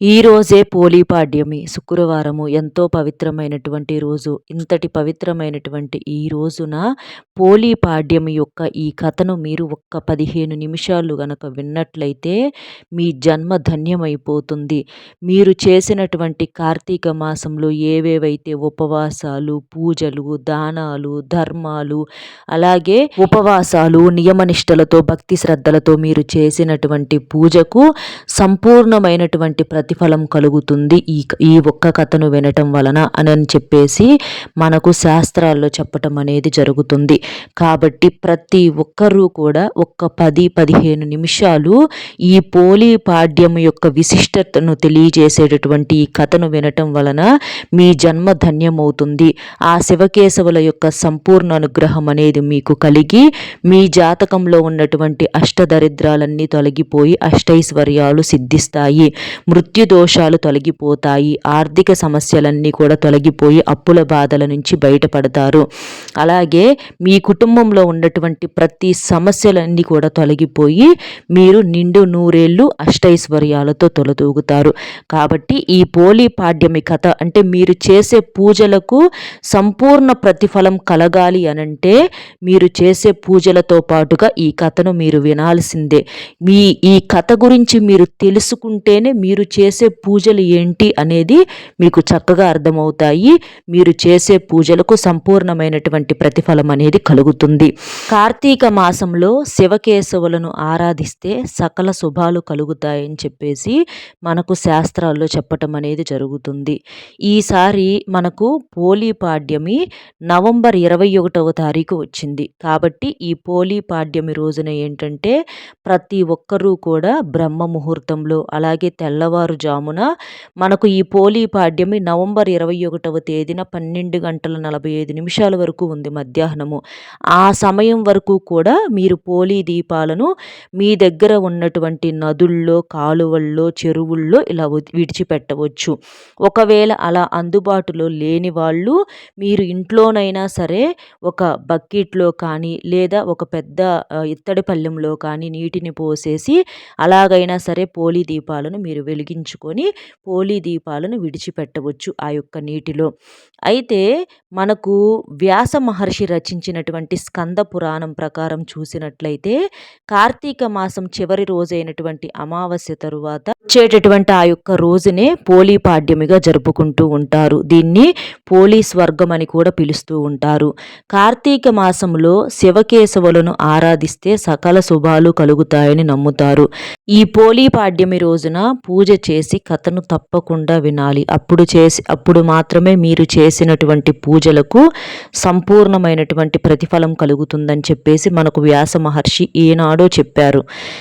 ఈరోజే పోలీపాడ్యమి శుక్రవారము ఎంతో పవిత్రమైనటువంటి రోజు. ఇంతటి పవిత్రమైనటువంటి ఈ రోజున పోలీపాడ్యమి యొక్క ఈ కథను మీరు ఒక్క పదిహేను నిమిషాలు గనక విన్నట్లయితే మీ జన్మ ధన్యమైపోతుంది. మీరు చేసినటువంటి కార్తీక మాసంలో ఏవేవైతే ఉపవాసాలు పూజలు దానాలు ధర్మాలు అలాగే ఉపవాసాలు నియమనిష్టలతో భక్తి శ్రద్ధలతో మీరు చేసినటువంటి పూజకు సంపూర్ణమైనటువంటి ప్రతిఫలం కలుగుతుంది ఈ ఈ ఒక్క కథను వినటం వలన అని చెప్పేసి మనకు శాస్త్రాల్లో చెప్పటం అనేది జరుగుతుంది. కాబట్టి ప్రతి ఒక్కరూ కూడా ఒక్క పది పదిహేను నిమిషాలు ఈ పోలీ పాడ్యం యొక్క విశిష్టతను తెలియజేసేటటువంటి ఈ కథను వినటం వలన మీ జన్మ ధన్యమవుతుంది. ఆ శివకేశవుల యొక్క సంపూర్ణ అనుగ్రహం అనేది మీకు కలిగి మీ జాతకంలో ఉన్నటువంటి అష్టదరిద్రాలన్నీ తొలగిపోయి అష్టైశ్వర్యాలు సిద్ధిస్తాయి. మృత్యు మృత్యు దోషాలు తొలగిపోతాయి. ఆర్థిక సమస్యలన్నీ కూడా తొలగిపోయి అప్పుల బాధల నుంచి బయటపడతారు. అలాగే మీ కుటుంబంలో ఉన్నటువంటి ప్రతి సమస్యలన్నీ కూడా తొలగిపోయి మీరు నిండు నూరేళ్ళు అష్టైశ్వర్యాలతో తొలదూగుతారు కాబట్టి ఈ పోలీ పాడ్యమి కథ అంటే మీరు చేసే పూజలకు సంపూర్ణ ప్రతిఫలం కలగాలి అనంటే మీరు చేసే పూజలతో పాటుగా ఈ కథను మీరు వినాల్సిందే. మీ ఈ కథ గురించి మీరు తెలుసుకుంటేనే మీరు చే చేసే పూజలు ఏంటి అనేది మీకు చక్కగా అర్థమవుతాయి. మీరు చేసే పూజలకు సంపూర్ణమైనటువంటి ప్రతిఫలం అనేది కలుగుతుంది. కార్తీక మాసంలో శివకేశవులను ఆరాధిస్తే సకల శుభాలు కలుగుతాయని చెప్పేసి మనకు శాస్త్రాల్లో చెప్పటం అనేది జరుగుతుంది. ఈసారి మనకు పోలీ పాడ్యమి నవంబర్ ఇరవై ఒకటవ తారీఖు వచ్చింది. కాబట్టి ఈ పోలీ పాడ్యమి రోజున ఏంటంటే ప్రతి ఒక్కరూ కూడా బ్రహ్మ ముహూర్తంలో అలాగే తెల్లవారు జామున మనకు ఈ పోలీ పాడ్యమి నవంబర్ ఇరవై ఒకటవ తేదీన పన్నెండు గంటల నలభై ఐదు నిమిషాల వరకు ఉంది మధ్యాహ్నము. ఆ సమయం వరకు కూడా మీరు పోలీ దీపాలను మీ దగ్గర ఉన్నటువంటి నదుల్లో కాలువల్లో చెరువుల్లో ఇలా విడిచిపెట్టవచ్చు. ఒకవేళ అలా అందుబాటులో లేని వాళ్ళు మీరు ఇంట్లోనైనా సరే ఒక బకెట్లో కానీ లేదా ఒక పెద్ద ఇత్తడి పళ్ళెంలో కానీ నీటిని పోసేసి అలాగైనా సరే పోలీ దీపాలను మీరు వెలిగించు ఉంచుకొని పోలీ దీపాలను విడిచిపెట్టవచ్చు ఆ యొక్క నీటిలో. అయితే మనకు వ్యాస మహర్షి రచించినటువంటి స్కంద పురాణం ప్రకారం చూసినట్లయితే కార్తీక మాసం చివరి రోజైనటువంటి అమావాస్య తరువాత వచ్చేటటువంటి ఆ యొక్క రోజునే పోలీ పాడ్యమిగా జరుపుకుంటూ ఉంటారు. దీన్ని పోలీ స్వర్గం అని కూడా పిలుస్తూ ఉంటారు. కార్తీక మాసంలో శివకేశవులను ఆరాధిస్తే సకల శుభాలు కలుగుతాయని నమ్ముతారు. ఈ పోలీ పాడ్యమి రోజున పూజ చే చేసి కథను తప్పకుండా వినాలి. అప్పుడు చేసి అప్పుడు మాత్రమే మీరు చేసినటువంటి పూజలకు సంపూర్ణమైనటువంటి ప్రతిఫలం కలుగుతుందని చెప్పేసి మనకు వ్యాస మహర్షి ఏనాడో చెప్పారు.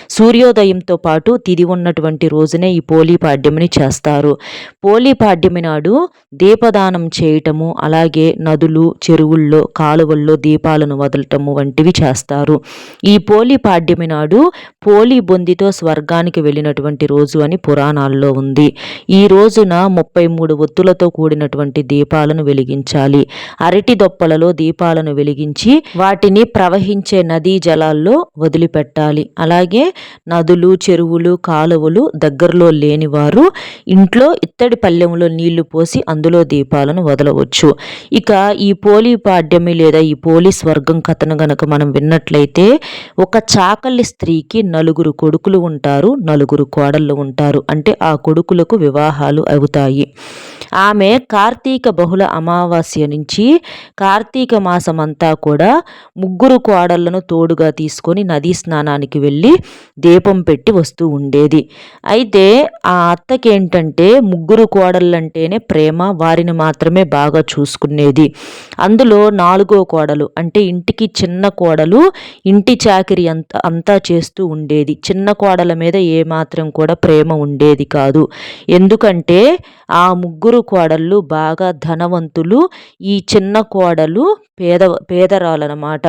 సూర్యోదయంతో పాటు తిది ఉన్నటువంటి రోజునే ఈ పోలీపాడ్యమిని చేస్తారు. పోలీపాడ్యమి నాడు దీపదానం చేయటము అలాగే నదులు చెరువుల్లో కాలువల్లో దీపాలను వదలటము వంటివి చేస్తారు. ఈ పోలీపాడ్యమి నాడు పోలీ బొందితో స్వర్గానికి వెళ్ళినటువంటి రోజు అని పురాణాల్లో ఉంది. ఈ రోజున ముప్పై మూడు ఒత్తులతో కూడినటువంటి దీపాలను వెలిగించాలి. అరటి దొప్పలలో దీపాలను వెలిగించి వాటిని ప్రవహించే నదీ జలాల్లో వదిలిపెట్టాలి. అలాగే నదులు చెరువులు కాలువలు దగ్గరలో లేని వారు ఇంట్లో ఇత్తడి పళ్ళెంలో నీళ్ళు పోసి అందులో దీపాలను వదలవచ్చు. ఇక ఈ పోలీ పాడ్యమి లేదా ఈ పోలీస్ వర్గం కథను గనక మనం విన్నట్లయితే ఒక చాకలి స్త్రీకి నలుగురు కొడుకులు ఉంటారు నలుగురు కోడళ్ళు ఉంటారు. అంటే ఆ కొడుకులకు వివాహాలు అవుతాయి. ఆమె కార్తీక బహుళ అమావాస్య నుంచి కార్తీక మాసం అంతా కూడా ముగ్గురు కోడళ్ళను తోడుగా తీసుకొని నదీ స్నానానికి వెళ్ళి దీపం పెట్టి వస్తూ ఉండేది. అయితే ఆ అత్తకేంటంటే ముగ్గురు కోడళ్ళంటేనే ప్రేమ వారిని మాత్రమే బాగా చూసుకునేది. అందులో నాలుగో కోడలు అంటే ఇంటికి చిన్న కోడలు ఇంటి చాకిరి అంతా అంతా చేస్తూ ఉండేది. చిన్న కోడల మీద ఏమాత్రం కూడా ప్రేమ ఉండేది కాదు. ఎందుకంటే ఆ ముగ్గురు కోడళ్ళు బాగా ధనవంతులు ఈ చిన్న కోడలు పేద పేదరాలన్నమాట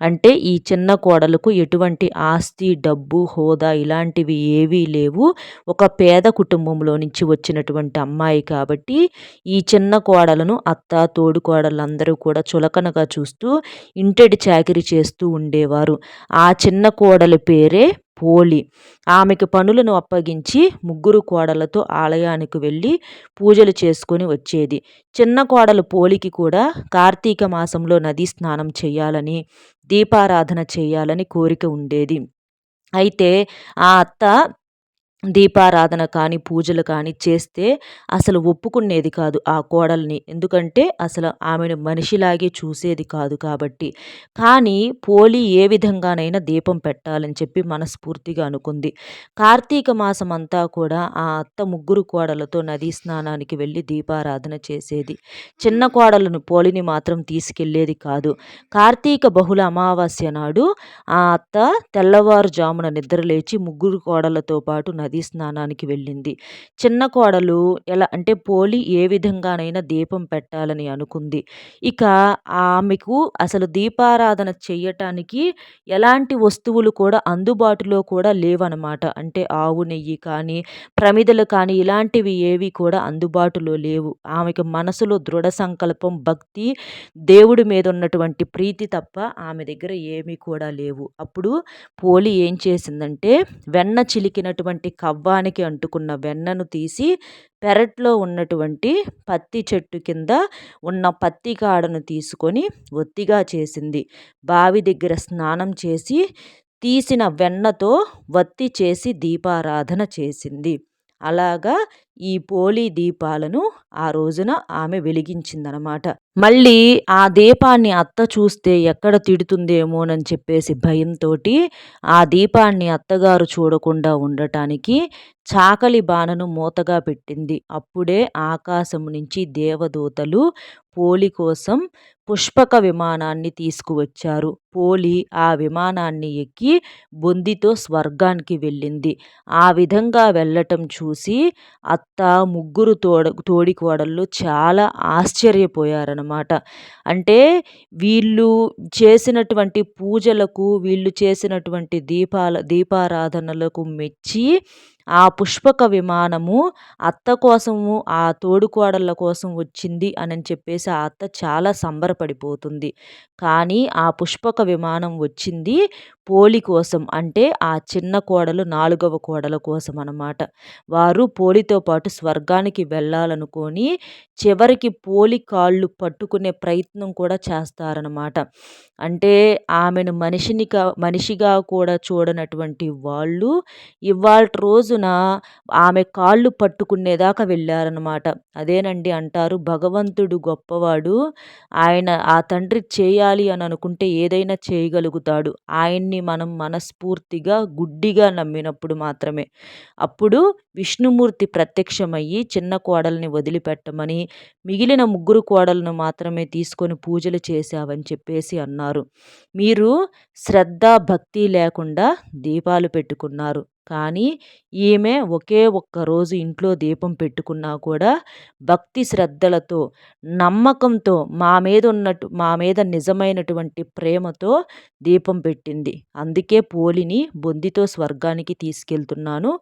అంటే ఈ చిన్న కోడలకు ఎటువంటి ఆస్తి డబ్బు హోదా ఇలాంటివి ఏవీ లేవు. ఒక పేద కుటుంబంలో నుంచి వచ్చినటువంటి అమ్మాయి కాబట్టి ఈ చిన్న కోడలను అత్త తోడు కోడలందరూ కూడా చులకనగా చూస్తూ ఇంటెడి చాకిరి చేస్తూ ఉండేవారు. ఆ చిన్న కోడలి పేరే పోలి. ఆమెకు పనులను అప్పగించి ముగ్గురు కోడలతో ఆలయానికి వెళ్ళి పూజలు చేసుకొని వచ్చేది. చిన్న కోడలు పోలికి కూడా కార్తీక మాసంలో నదీ స్నానం చేయాలని దీపారాధన చేయాలని కోరిక ఉండేది. అయితే ఆ అత్త దీపారాధన కానీ పూజలు కానీ చేస్తే అసలు ఒప్పుకునేది కాదు ఆ కోడల్ని. ఎందుకంటే అసలు ఆమెను మనిషిలాగే చూసేది కాదు కాబట్టి. కానీ పోలి ఏ విధంగానైనా దీపం పెట్టాలని చెప్పి మనస్ఫూర్తిగా అనుకుంది. కార్తీక మాసం అంతా కూడా ఆ అత్త ముగ్గురు కోడలతో నదీ స్నానానికి వెళ్ళి దీపారాధన చేసేది. చిన్న కోడలను పోలిని మాత్రం తీసుకెళ్ళేది కాదు. కార్తీక బహుళ అమావాస్య నాడు ఆ అత్త తెల్లవారుజామున నిద్రలేచి ముగ్గురు కోడలతో పాటు నదీ స్నానానికి వెళ్ళింది. చిన్న కోడలు ఎలా అంటే పోలి ఏ విధంగానైనా దీపం పెట్టాలని అనుకుంది. ఇక ఆమెకు అసలు దీపారాధన చేయటానికి ఎలాంటి వస్తువులు కూడా అందుబాటులో కూడా లేవనమాట. అంటే ఆవు నెయ్యి కానీ ప్రమిదలు కానీ ఇలాంటివి ఏవి కూడా అందుబాటులో లేవు. ఆమెకు మనసులో దృఢ సంకల్పం భక్తి దేవుడి మీద ఉన్నటువంటి ప్రీతి తప్ప ఆమె దగ్గర ఏమీ కూడా లేవు. అప్పుడు పోలి ఏం చేసిందంటే వెన్న చిలికినటువంటి కవ్వానికి అంటుకున్న వెన్నను తీసి పెరట్లో ఉన్నటువంటి పత్తి చెట్టు కింద ఉన్న పత్తి కాడను తీసుకొని ఒత్తిగా చేసింది. బావి దగ్గర స్నానం చేసి తీసిన వెన్నతో వత్తి చేసి దీపారాధన చేసింది. అలాగా ఈ పోలి దీపాలను ఆ రోజున ఆమె వెలిగించిందనమాట. మళ్ళీ ఆ దీపాన్ని అత్త చూస్తే ఎక్కడ తిడుతుందేమోనని చెప్పేసి భయంతో ఆ దీపాన్ని అత్తగారు చూడకుండా ఉండటానికి చాకలి బాణను మూతగా పెట్టింది. అప్పుడే ఆకాశం నుంచి దేవదూతలు పోలి కోసం పుష్పక విమానాన్ని తీసుకువచ్చారు. పోలి ఆ విమానాన్ని ఎక్కి బొందితో స్వర్గానికి వెళ్ళింది. ఆ విధంగా వెళ్ళటం చూసి అత్త ముగ్గురు తోడ తోడికోడళ్ళు చాలా ఆశ్చర్యపోయారనమాట అంటే వీళ్ళు చేసినటువంటి పూజలకు వీళ్ళు చేసినటువంటి దీపాల దీపారాధనలకు మెచ్చి ఆ పుష్పక విమానము అత్త కోసము ఆ తోడుకోడళ్ళ కోసం వచ్చింది అని చెప్పేసి ఆ అత్త చాలా సంబరపడిపోతుంది. కానీ ఆ పుష్పక విమానం వచ్చింది పోలి కోసం అంటే ఆ చిన్న కోడలు నాలుగవ కోడల కోసం అన్నమాట. వారు పోలితో పాటు స్వర్గానికి వెళ్ళాలనుకొని చివరికి పోలి కాళ్ళు పట్టుకునే ప్రయత్నం కూడా చేస్తారనమాట అంటే ఆమెను మనిషిని మనిషిగా కూడా చూడనటువంటి వాళ్ళు ఇవాళ రోజున ఆమె కాళ్ళు పట్టుకునేదాకా వెళ్ళారనమాట అదేనండి అంటారు భగవంతుడు గొప్పవాడు. ఆయన ఆ తండ్రి చేయాలి అని అనుకుంటే ఏదైనా చేయగలుగుతాడు. ఆయన్ని మనం మనస్ఫూర్తిగా గుడ్డిగా నమ్మినప్పుడు మాత్రమే. అప్పుడు విష్ణుమూర్తి ప్రత్యక్షమయ్యి చిన్న కోడల్ని వదిలిపెట్టమని మిగిలిన ముగ్గురు కోడలను మాత్రమే తీసుకొని పూజలు చేశావని చెప్పేసి అన్నారు. మీరు శ్రద్ధ భక్తి లేకుండా దీపాలు పెట్టుకున్నారు. కానీ ఈమె ఒకే ఒక్క రోజు ఇంట్లో దీపం పెట్టుకున్నా కూడా భక్తి శ్రద్ధలతో నమ్మకంతో మా మీద ఉన్నట్టు మా మీద నిజమైనటువంటి ప్రేమతో దీపం పెట్టింది. అందుకే పోలిని బొందితో స్వర్గానికి తీసుకెళ్తున్నాను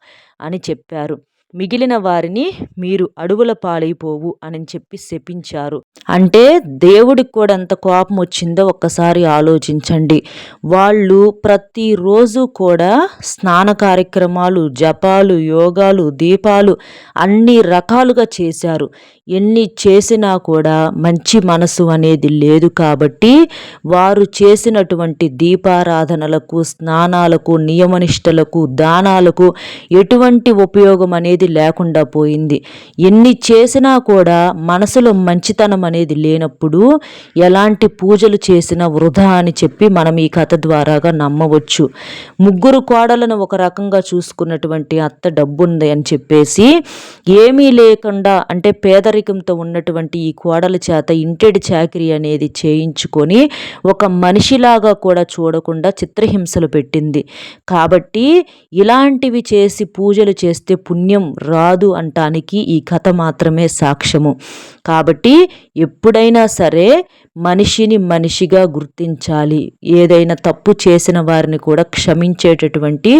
అని చెప్పారు. మిగిలిన వారిని మీరు అడవుల పాలైపోవు అని చెప్పి శపించారు. అంటే దేవుడికి కూడా ఎంత కోపం వచ్చిందో ఒక్కసారి ఆలోచించండి. వాళ్ళు ప్రతిరోజు కూడా స్నాన కార్యక్రమాలు జపాలు యోగాలు దీపాలు అన్ని రకాలుగా చేశారు. ఎన్ని చేసినా కూడా మంచి మనసు అనేది లేదు కాబట్టి వారు చేసినటువంటి దీపారాధనలకు స్నానాలకు నియమనిష్టలకు దానాలకు ఎటువంటి ఉపయోగం అనేది లేకుండా పోయింది. ఎన్ని చేసినా కూడా మనసులో మంచితనం అనేది లేనప్పుడు ఎలాంటి పూజలు చేసినా వృధా అని చెప్పి మనం ఈ కథ ద్వారాగా నమ్మవచ్చు. ముగ్గురు కోడలను ఒక రకంగా చూసుకున్నటువంటి అత్త డబ్బుంది అని చెప్పేసి ఏమీ లేకుండా అంటే పేదరికంతో ఉన్నటువంటి ఈ కోడల చేత ఇంటెడి చాకరీ అనేది చేయించుకొని ఒక మనిషిలాగా కూడా చూడకుండా చిత్రహింసలు పెట్టింది. కాబట్టి ఇలాంటివి చేసి పూజలు చేస్తే పుణ్యం రాదు అంటానికి ఈ కథ మాత్రమే సాక్ష్యము. కాబట్టి ఎప్పుడైనా సరే మనిషిని మనిషిగా గుర్తించాలి. ఏదైనా తప్పు చేసిన వారిని కూడా క్షమించేటటువంటి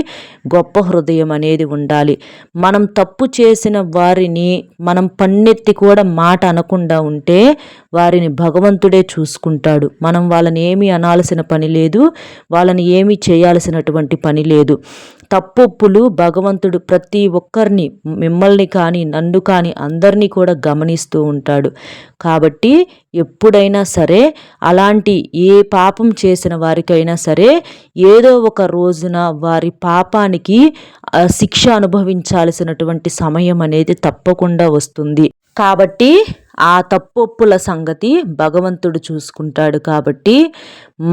గొప్ప హృదయం అనేది ఉండాలి. మనం తప్పు చేసిన వారిని మనం పన్నెత్తి కూడా మాట అనకుండా ఉంటే వారిని భగవంతుడే చూసుకుంటాడు. మనం వాళ్ళని ఏమీ అనాల్సిన పని లేదు వాళ్ళని ఏమీ చేయాల్సినటువంటి పని లేదు. తప్పులు భగవంతుడు ప్రతి ఒక్కరిని మిమ్మల్ని కానీ నన్ను కానీ అందరినీ కూడా గమనిస్తూ ఉంటాడు. కాబట్టి కాబట్టి ఎప్పుడైనా సరే అలాంటి ఏ పాపం చేసిన వారికైనా సరే ఏదో ఒక రోజున వారి పాపానికి శిక్ష అనుభవించాల్సినటువంటి సమయం అనేది తప్పకుండా వస్తుంది. కాబట్టి ఆ తప్పొప్పుల సంగతి భగవంతుడు చూసుకుంటాడు కాబట్టి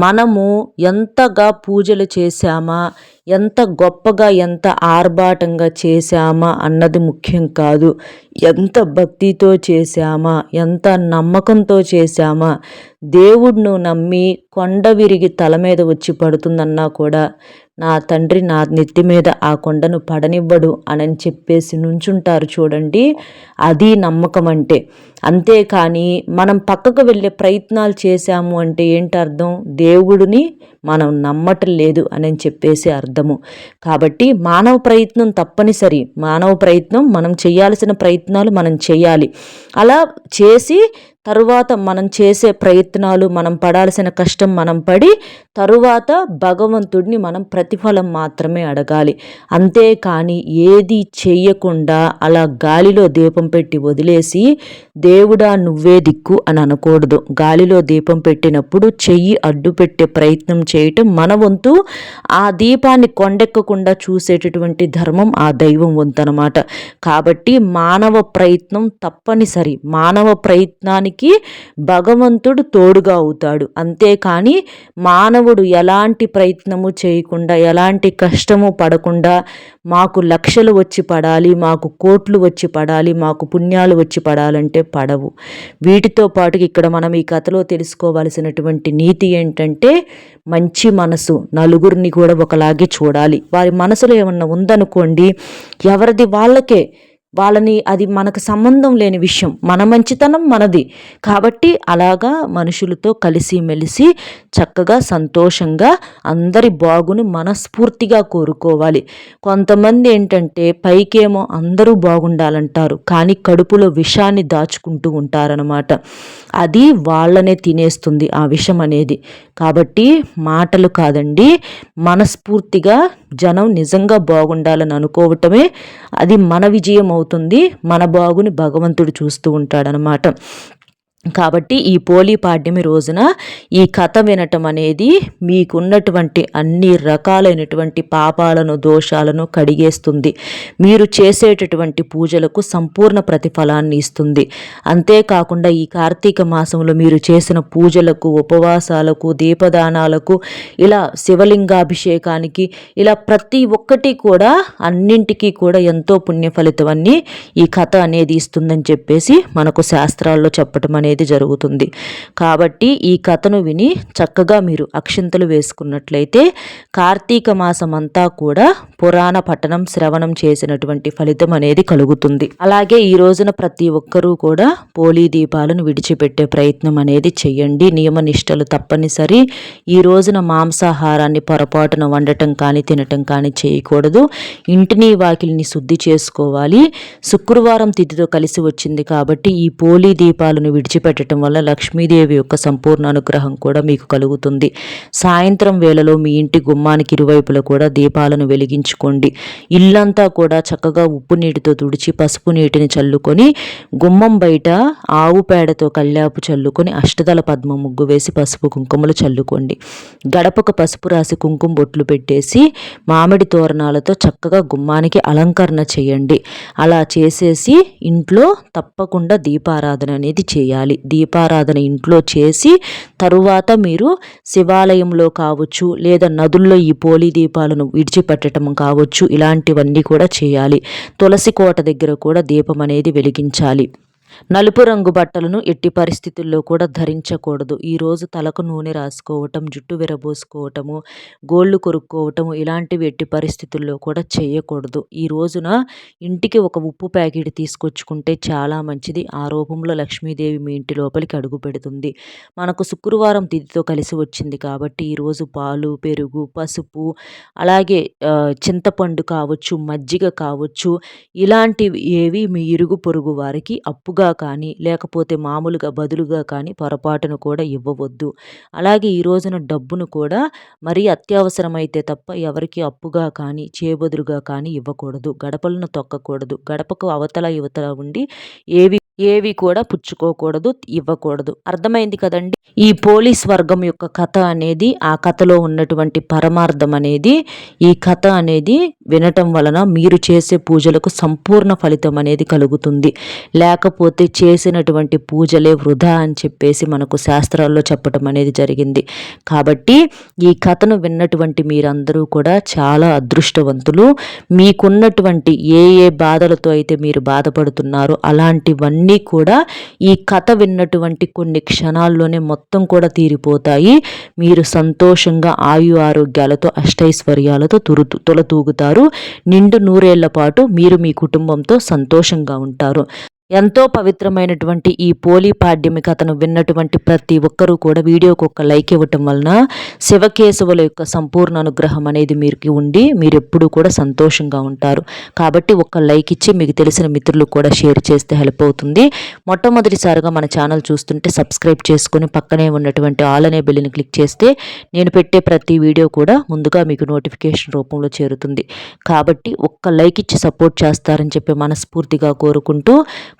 మనము ఎంతగా పూజలు చేశామా ఎంత గొప్పగా ఎంత ఆర్భాటంగా చేశామా అన్నది ముఖ్యం కాదు. ఎంత భక్తితో చేశామా ఎంత నమ్మకంతో చేశామా దేవుడును నమ్మి కొండ విరిగి తల మీద వచ్చి పడుతుందన్నా కూడా నా తండ్రి నా నెత్తి మీద ఆ కొండను పడనివ్వడు అని చెప్పేసి నుంచుంటారు చూడండి. అది నమ్మకం అంటే. అంతేకాని మనం పక్కకు వెళ్ళే ప్రయత్నాలు చేశాము అంటే ఏంటి అర్థం దేవుడిని మనం నమ్మటం లేదు అని చెప్పేసి అర్థము. కాబట్టి మానవ ప్రయత్నం తప్పనిసరి. మానవ ప్రయత్నం మనం చేయాల్సిన ప్రయత్నాలు మనం చేయాలి. అలా చేసి తరువాత మనం చేసే ప్రయత్నాలు మనం పడాల్సిన కష్టం మనం పడి తరువాత భగవంతుడిని మనం ప్రతిఫలం మాత్రమే అడగాలి. అంతేకాని ఏది చేయకుండా అలా గాలిలో దీపం పెట్టి వదిలేసి దేవుడా నువ్వే దిక్కు అని అనకూడదు. గాలిలో దీపం పెట్టినప్పుడు చెయ్యి అడ్డు పెట్టే ప్రయత్నం చేయటం మన వంతు. ఆ దీపాన్ని కొండెక్కకుండా చూసేటటువంటి ధర్మం ఆ దైవం వంతు అనమాట కాబట్టి మానవ ప్రయత్నం తప్పనిసరి. మానవ ప్రయత్నానికి దానికి భగవంతుడు తోడుగా అవుతాడు. అంతేకాని మానవుడు ఎలాంటి ప్రయత్నము చేయకుండా ఎలాంటి కష్టము పడకుండా మాకు లక్షలు వచ్చి పడాలి మాకు కోట్లు వచ్చి పడాలి మాకు పుణ్యాలు వచ్చి పడాలంటే పడవు. వీటితో పాటు ఇక్కడ మనం ఈ కథలో తెలుసుకోవాల్సినటువంటి నీతి ఏంటంటే మంచి మనసు నలుగురిని కూడా ఒకలాగే చూడాలి. వారి మనసులో ఏమన్నా ఉందనుకోండి ఎవరిది వాళ్ళకే వాళ్ళని అది మనకు సంబంధం లేని విషయం. మన మంచితనం మనది. కాబట్టి అలాగా మనుషులతో కలిసి మెలిసి చక్కగా సంతోషంగా అందరి బాగుని మనస్ఫూర్తిగా కోరుకోవాలి. కొంతమంది ఏంటంటే పైకేమో అందరూ బాగుండాలంటారు. కానీ కడుపులో విషాన్ని దాచుకుంటూ ఉంటారనమాట అది వాళ్ళనే తినేస్తుంది ఆ విషం అనేది కాబట్టి మాటలు కాదండి. మనస్ఫూర్తిగా జనం నిజంగా బాగుండాలని అనుకోవటమే అది మన విజయం అవుతుంది మన బాగుని భగవంతుడు చూస్తూ ఉంటాడనమాట కాబట్టి ఈ పోలీ పాడ్యమి రోజున ఈ కథ వినటం అనేది మీకున్నటువంటి అన్ని రకాలైనటువంటి పాపాలను దోషాలను కడిగేస్తుంది. మీరు చేసేటటువంటి పూజలకు సంపూర్ణ ప్రతిఫలాన్ని ఇస్తుంది. అంతేకాకుండా ఈ కార్తీక మాసంలో మీరు చేసిన పూజలకు ఉపవాసాలకు దీపదానాలకు ఇలా శివలింగాభిషేకానికి ఇలా ప్రతి ఒక్కటి కూడా అన్నింటికీ కూడా ఎంతో పుణ్య ఫలితం ఈ కథ అనేది ఇస్తుందని చెప్పేసి మనకు శాస్త్రాల్లో చెప్పటం అనేది అనేది జరుగుతుంది. కాబట్టి ఈ కథను విని చక్కగా మీరు అక్షింతలు వేసుకున్నట్లయితే కార్తీక మాసం అంతా కూడా పురాణ పట్టణం శ్రవణం చేసినటువంటి ఫలితం అనేది కలుగుతుంది. అలాగే ఈ రోజున ప్రతి ఒక్కరూ కూడా పోలీ దీపాలను విడిచిపెట్టే ప్రయత్నం అనేది చెయ్యండి నియమ నిష్టలు తప్పనిసరి. ఈ రోజున మాంసాహారాన్ని పొరపాటున వండటం కానీ తినటం కానీ చేయకూడదు. ఇంటిని వాకిల్ని శుద్ధి చేసుకోవాలి. శుక్రవారం తిథితో కలిసి వచ్చింది కాబట్టి ఈ పోలీ దీపాలను విడిచిపెట్టడం వల్ల లక్ష్మీదేవి యొక్క సంపూర్ణ అనుగ్రహం కూడా మీకు కలుగుతుంది. సాయంత్రం వేళలో మీ ఇంటి గుమ్మానికి ఇరువైపులా కూడా దీపాలను వెలిగించు వెలిగించుకోండి ఇల్లంతా కూడా చక్కగా ఉప్పు నీటితో తుడిచి పసుపు నీటిని చల్లుకొని గుమ్మం బయట ఆవు పేడతో కల్లాపు చల్లుకొని అష్టదల పద్మ ముగ్గు వేసి పసుపు కుంకుమలు చల్లుకోండి. గడపకు పసుపు రాసి కుంకుమ బొట్లు పెట్టేసి మామిడి తోరణాలతో చక్కగా గుమ్మానికి అలంకరణ చేయండి. అలా చేసేసి ఇంట్లో తప్పకుండా దీపారాధన అనేది చేయాలి. చేయాలి దీపారాధన ఇంట్లో చేసి తరువాత మీరు శివాలయంలో కావచ్చు లేదా నదుల్లో ఈ పోలి దీపాలను విడిచిపెట్టడం కావచ్చు. ఇలాంటివన్నీ కూడా చేయాలి. తులసి కోట దగ్గర కూడా దీపం అనేది వెలిగించాలి. నలుపు రంగు బట్టలను ఎట్టి పరిస్థితుల్లో కూడా ధరించకూడదు. ఈరోజు తలకు నూనె రాసుకోవటం జుట్టు విరబోసుకోవటము గోళ్ళు కొరుక్కోవటము ఇలాంటివి ఎట్టి పరిస్థితుల్లో కూడా చేయకూడదు. ఈ రోజున ఇంటికి ఒక ఉప్పు ప్యాకెట్ తీసుకొచ్చుకుంటే చాలా మంచిది. ఆ రూపంలో లక్ష్మీదేవి మీ ఇంటి లోపలికి అడుగు పెడుతుంది. మనకు శుక్రవారం తిథితో కలిసి వచ్చింది కాబట్టి ఈరోజు పాలు పెరుగు పసుపు అలాగే చింతపండు కావచ్చు మజ్జిగ కావచ్చు ఇలాంటివి ఏవి మీ ఇరుగు పొరుగు వారికి అప్పుగా అప్పుగా కానీ లేకపోతే మామూలుగా బదులుగా కానీ పొరపాటును కూడా ఇవ్వవద్దు. అలాగే ఈ రోజున డబ్బును కూడా మరీ అత్యవసరమైతే తప్ప ఎవరికి అప్పుగా కానీ చేబదులుగా కానీ ఇవ్వకూడదు. గడపలను తొక్కకూడదు. గడపకు అవతల యువతల ఉండి ఏవి ఏవి కూడా పుచ్చుకోకూడదు ఇవ్వకూడదు. అర్థమైంది కదండి? ఈ పోలీస్ వర్గం యొక్క కథ అనేది ఆ కథలో ఉన్నటువంటి పరమార్థం అనేది ఈ కథ అనేది వినటం వలన మీరు చేసే పూజలకు సంపూర్ణ ఫలితం అనేది కలుగుతుంది. లేకపోతే చేసినటువంటి పూజలే వృధా అని చెప్పేసి మనకు శాస్త్రాల్లో చెప్పటం అనేది జరిగింది. కాబట్టి ఈ కథను విన్నటువంటి మీరందరూ కూడా చాలా అదృష్టవంతులు. మీకున్నటువంటి ఏ ఏ బాధలతో అయితే మీరు బాధపడుతున్నారో అలాంటివన్నీ అన్నీ కూడా ఈ కథ విన్నటువంటి కొన్ని క్షణాల్లోనే మొత్తం కూడా తీరిపోతాయి. మీరు సంతోషంగా ఆయు ఆరోగ్యాలతో అష్టైశ్వర్యాలతో తురు తులతూగుతారు. నిండు నూరేళ్ళ పాటు మీరు మీ కుటుంబంతో సంతోషంగా ఉంటారు. ఎంతో పవిత్రమైనటువంటి ఈ పోలీ పాడ్యమి కథను విన్నటువంటి ప్రతి ఒక్కరూ కూడా వీడియోకి ఒక లైక్ ఇవ్వటం వలన శివకేశవుల యొక్క సంపూర్ణ అనుగ్రహం అనేది మీకు ఉండి మీరు ఎప్పుడూ కూడా సంతోషంగా ఉంటారు. కాబట్టి ఒక లైక్ ఇచ్చి మీకు తెలిసిన మిత్రులు కూడా షేర్ చేస్తే హెల్ప్ అవుతుంది. మొట్టమొదటిసారిగా మన ఛానల్ చూస్తుంటే సబ్స్క్రైబ్ చేసుకుని పక్కనే ఉన్నటువంటి ఆల్ అనే బిల్లుని క్లిక్ చేస్తే నేను పెట్టే ప్రతి వీడియో కూడా ముందుగా మీకు నోటిఫికేషన్ రూపంలో చేరుతుంది. కాబట్టి ఒక్క లైక్ ఇచ్చి సపోర్ట్ చేస్తారని చెప్పి మనస్ఫూర్తిగా కోరుకుంటూ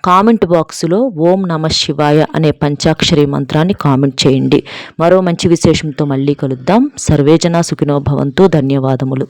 కామెంట్ బాక్స్లో ఓం నమ శివాయ అనే పంచాక్షరి మంత్రాన్ని కామెంట్ చేయండి. మరో మంచి విశేషంతో మళ్ళీ కలుద్దాం. సర్వేజన సుఖినో భవంతు. ధన్యవాదములు.